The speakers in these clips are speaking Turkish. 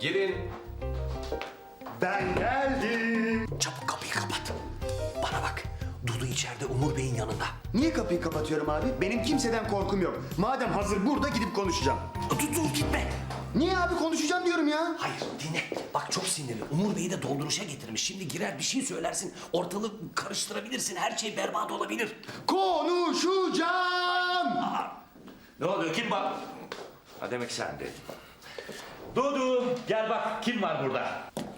Girin. Ben geldim. Çabuk kapıyı kapat. Bana bak. Dudu içeride Umur Bey'in yanında. Niye kapıyı kapatıyorum abi? Benim kimseden korkum yok. Madem hazır burada gidip konuşacağım. Dur dur gitme. Niye abi konuşacağım diyorum ya. Hayır dinle. Bak çok sinirli. Umur Bey'i de dolduruşa getirmiş. Şimdi girer bir şey söylersin. Ortalığı karıştırabilirsin. Her şey berbat olabilir. Konuşacağım. Ne oluyor kim var? Ha demek sen de. Dudu gel bak kim var burada?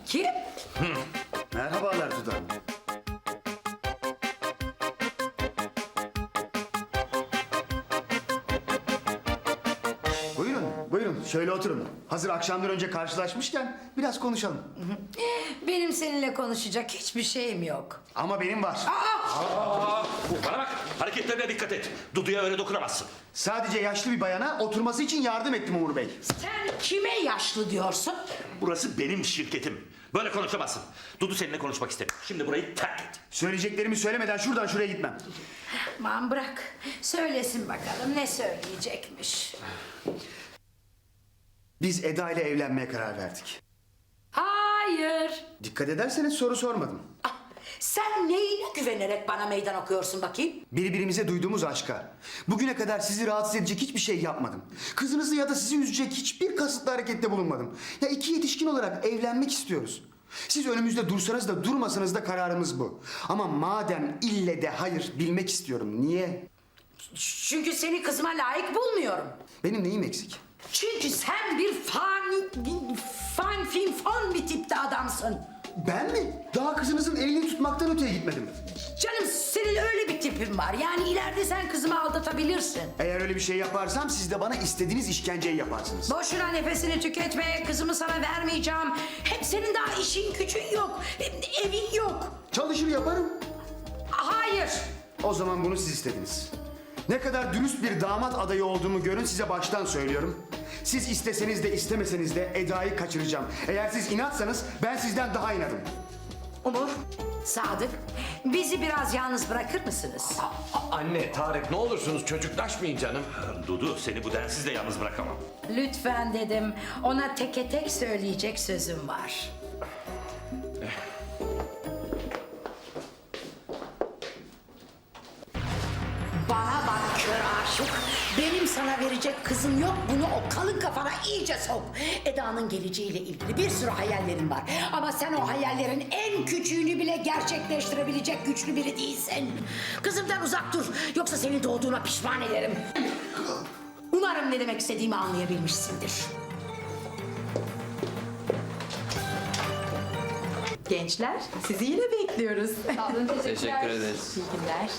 Kim? Merhabalar Duda. Buyurun, buyurun. Şöyle oturun. Hazır akşamdan önce karşılaşmışken biraz konuşalım. Benim seninle konuşacak hiçbir şeyim yok. Ama benim var. Bana bak hareketlerine dikkat et. Dudu'ya öyle dokunamazsın. Sadece yaşlı bir bayana oturması için yardım ettim Umur Bey. Sen kime yaşlı diyorsun? Burası benim şirketim. Böyle konuşamazsın. Dudu seninle konuşmak istemiyor. Şimdi burayı terk et. Söyleyeceklerimi söylemeden şuradan şuraya gitmem. Aman bırak. Söylesin bakalım ne söyleyecekmiş. Biz Eda ile evlenmeye karar verdik. Hayır. Dikkat ederseniz soru sormadım. Sen neyine güvenerek bana meydan okuyorsun bakayım? Birbirimize duyduğumuz aşka. Bugüne kadar sizi rahatsız edecek hiçbir şey yapmadım. Kızınızı ya da sizi üzecek hiçbir kasıtlı harekette bulunmadım. Ya iki yetişkin olarak evlenmek istiyoruz. Siz önümüzde dursanız da durmasanız da kararımız bu. Ama madem ille de hayır bilmek istiyorum. Niye? Çünkü seni kızıma layık bulmuyorum. Benim neyim eksik? Çünkü sen bir fani, fan fin fon bir tipte adamsın. Ben mi? Daha kızınızın elini tutmaktan öteye gitmedim. Canım senin öyle bir tipin var. Yani ileride sen kızımı aldatabilirsin. Eğer öyle bir şey yaparsam siz de bana istediğiniz işkenceyi yaparsınız. Boşuna nefesini tüketme, kızımı sana vermeyeceğim. Hem senin daha işin gücün yok, evin yok. Çalışır yaparım. Hayır. O zaman bunu siz istediniz. Ne kadar dürüst bir damat adayı olduğumu görün size baştan söylüyorum. Siz isteseniz de istemeseniz de Eda'yı kaçıracağım. Eğer siz inatsanız ben sizden daha inadım. Umur, Sadık, bizi biraz yalnız bırakır mısınız? A- Anne, Tarık ne olursunuz çocuklaşmayın canım. Dudu seni bu densiz de yalnız bırakamam. Lütfen dedim, ona teke tek söyleyecek sözüm var. Bana. Benim sana verecek kızım yok. Bunu o kalın kafana iyice sok. Eda'nın geleceğiyle ilgili bir sürü hayallerim var. Ama sen o hayallerin en küçüğünü bile gerçekleştirebilecek güçlü biri değilsin. Kızımdan uzak dur. Yoksa seni doğduğuna pişman ederim. Umarım ne demek istediğimi anlayabilmişsindir. Gençler, sizi yine bekliyoruz. Teşekkür ederiz. İyi günler.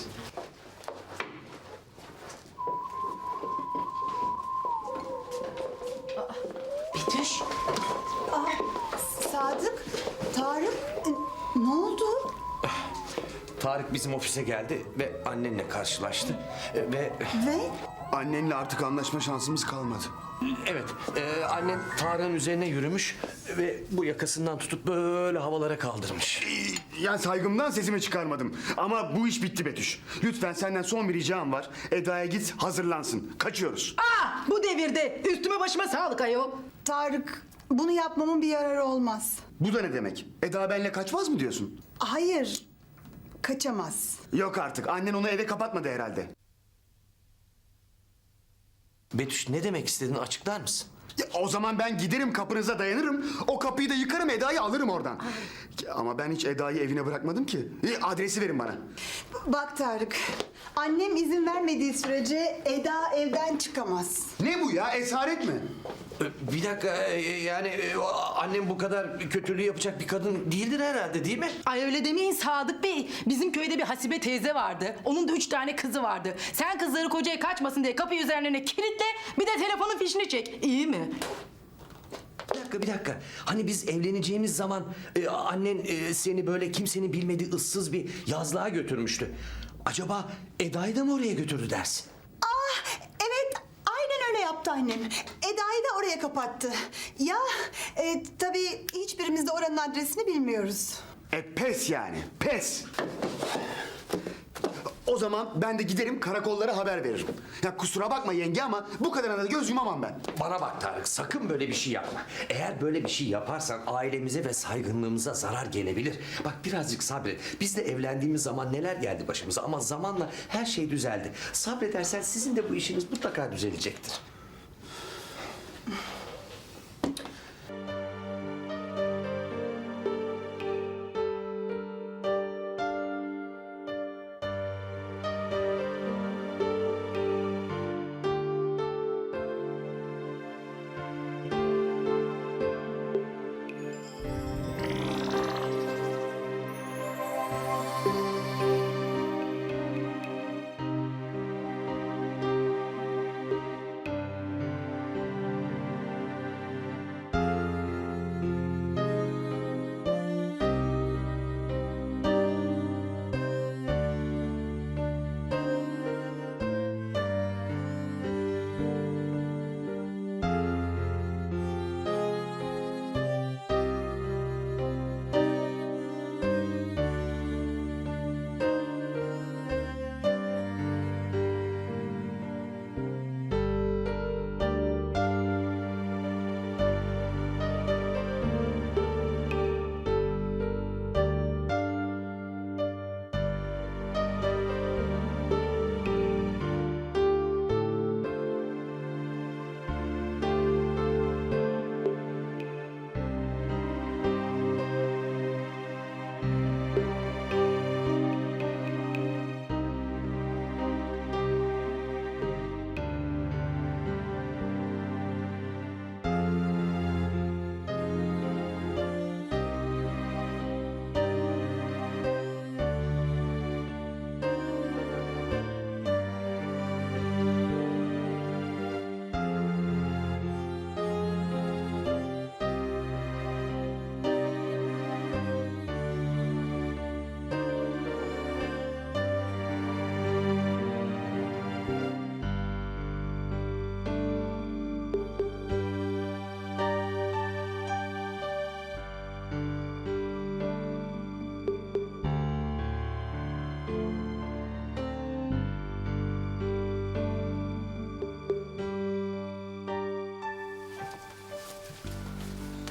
Tarık bizim ofise geldi ve annenle karşılaştı. E, Ve Ve Annenle artık anlaşma şansımız kalmadı. evet, e, annem Tarık'ın üzerine yürümüş ve bu yakasından tutup böyle havalara kaldırmış. Yani saygımdan sesimi çıkarmadım. Ama bu iş bitti Betüş. Lütfen senden son bir ricam var. Eda'ya git hazırlansın. Kaçıyoruz. Ah, bu devirde üstüme başıma sağlık ayol. Tarık, bunu yapmamın bir yararı olmaz. Bu da ne demek? Eda benimle kaçmaz mı diyorsun? Hayır, kaçamaz. Yok artık. Annen onu eve kapatmadı herhalde. Betüş ne demek istediğini açıklar mısın? Ya, o zaman ben giderim kapınıza dayanırım. O kapıyı da yıkarım Eda'yı alırım oradan. Ya, Ama ben hiç Eda'yı evine bırakmadım ki. E, adresi verin bana. Bak Tarık, annem izin vermediği sürece Eda evden çıkamaz. Ne bu ya? Esaret mi? E, Bir dakika e, yani e, o annem bu kadar kötülüğü yapacak bir kadın değildir herhalde değil mi? Ay öyle demeyin Sadık Bey. Bizim köyde bir Hasibe teyze vardı. Onun da üç tane kızı vardı. Sen kızları kocaya kaçmasın diye kapıyı üzerlerine kilitle. Bir de telefonun fişini çek. İyi mi? Bir dakika bir dakika. Hani biz evleneceğimiz zaman e, annen e, seni böyle kimsenin bilmediği ıssız bir yazlığa götürmüştü. Acaba Eda'yı da mı oraya götürdü dersin? Ah, evet, aynen öyle yaptı annem. Eda'yı da oraya kapattı. Ya, e, tabii hiçbirimiz de oranın adresini bilmiyoruz. E pes yani. Pes. O zaman ben de giderim karakollara haber veririm. Ya kusura bakma yenge ama bu kadarına da göz yumamam ben. Bana bak Tarık sakın böyle bir şey yapma. Eğer böyle bir şey yaparsan ailemize ve saygınlığımıza zarar gelebilir. Bak birazcık sabret. Biz de evlendiğimiz zaman neler geldi başımıza ama zamanla her şey düzeldi. Sabredersen sizin de bu işiniz mutlaka düzelecektir.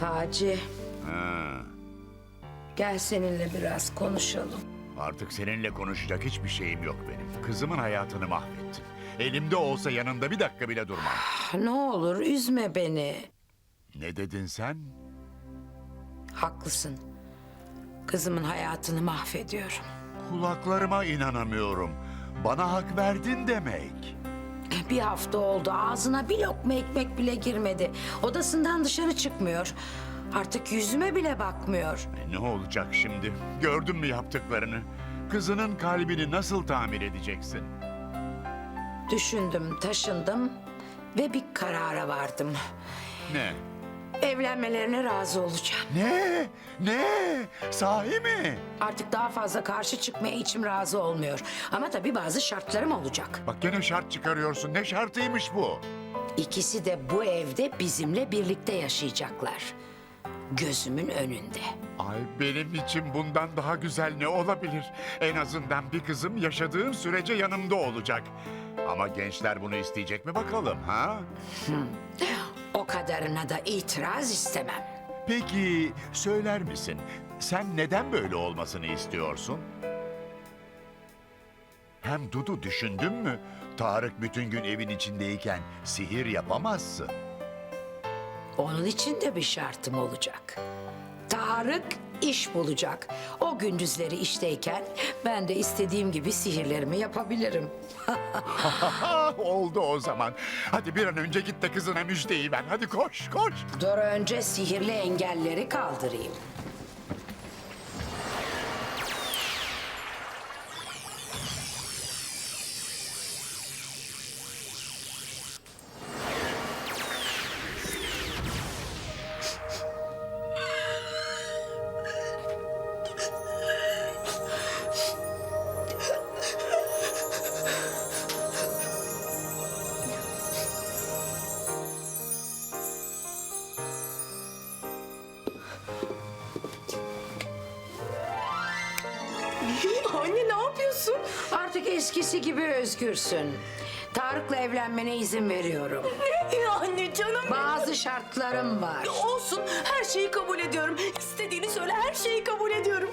Taci. Gel seninle biraz konuşalım. Artık seninle konuşacak hiçbir şeyim yok benim. Kızımın hayatını mahvettin. Elimde olsa yanında bir dakika bile durmam. Ah, Ne olur üzme beni. Ne dedin sen? Haklısın. Kızımın hayatını mahvediyorum. Kulaklarıma inanamıyorum. Bana hak verdin demek. Bir hafta oldu ağzına bir lokma ekmek bile girmedi. Odasından dışarı çıkmıyor. Artık yüzüme bile bakmıyor. E, Ne olacak şimdi? Gördün mü yaptıklarını? Kızının kalbini nasıl tamir edeceksin? Düşündüm, taşındım ve bir karara vardım. Ne? Evlenmelerine razı olacağım. Ne? Ne? Sahi mi? Artık daha fazla karşı çıkmaya içim razı olmuyor. Ama tabii bazı şartlarım olacak. Bak gene şart çıkarıyorsun. Ne şartıymış bu? İkisi de bu evde bizimle birlikte yaşayacaklar. Gözümün önünde. Ay benim için bundan daha güzel ne olabilir? En azından bir kızım yaşadığım sürece yanımda olacak. Ama gençler bunu isteyecek mi bakalım ha? O kadarına da itiraz istemem. Peki söyler misin? Sen neden böyle olmasını istiyorsun? Hem Dudu düşündün mü? Tarık bütün gün evin içindeyken sihir yapamazsın. Onun için de bir şartım olacak. Tarık iş bulacak. O gündüzleri işteyken ben de istediğim gibi sihirlerimi yapabilirim. Oldu o zaman. Hadi bir an önce git de kızına müjdeyi ver. Hadi koş koş. Dur önce sihirli engelleri kaldırayım. Anne ne yapıyorsun? Artık eskisi gibi özgürsün. Tarık'la evlenmene izin veriyorum. Ya anne canım. Bazı şartlarım var. Olsun her şeyi kabul ediyorum. İstediğini söyle her şeyi kabul ediyorum.